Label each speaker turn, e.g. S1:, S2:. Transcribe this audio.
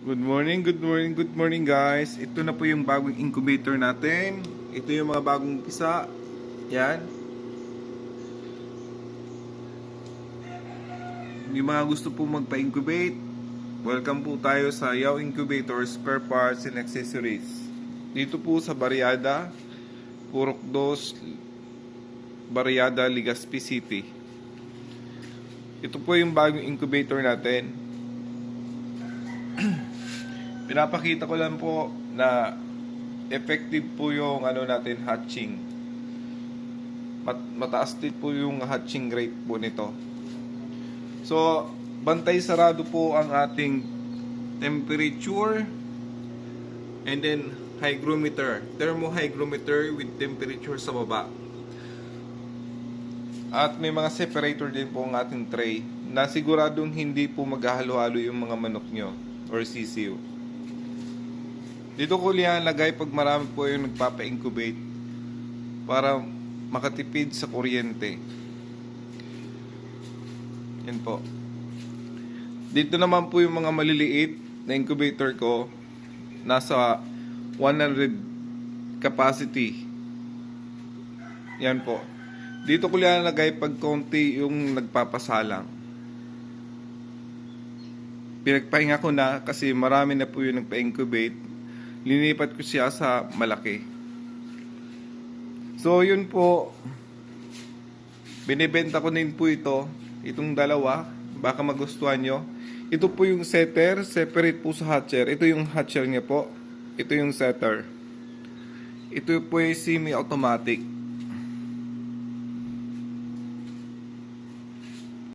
S1: Good morning, good morning, good morning guys. Ito na po yung bagong incubator natin. Ito yung mga bagong pisa. Yan. Yung mga gusto po magpa-incubate, welcome po tayo sa Yaw Incubator Spare Parts and Accessories. Dito po sa Barriada, Purok 2, Barriada, Legazpi City. Ito po yung bagong incubator natin. Pinapakita ko lang po na effective po yung ano natin hatching. Mat- mataas din po yung hatching rate po nito. So, bantay sarado po ang ating temperature and then hygrometer, thermohygrometer with temperature sa baba. At may mga separator din po ang ating tray na siguradong hindi po maghahalo-halo yung mga manok nyo or sisiw. Dito ko liyan pag marami po yung nagpapa-incubate para makatipid sa kuryente. Yan po. Dito naman po yung mga maliliit na incubator ko nasa 100 capacity. Yan po. Dito ko liyan pag konti yung nagpapasalang. Pinagpahinga ko na kasi marami na po yung nagpa-incubate. Linipat ko siya sa malaki. So yun po. Binibenta ko din po ito. Itong dalawa. Baka magustuhan nyo. Ito po yung setter. Separate po sa hatcher. Ito yung hatcher niya po. Ito yung setter. Ito po yung semi-automatic.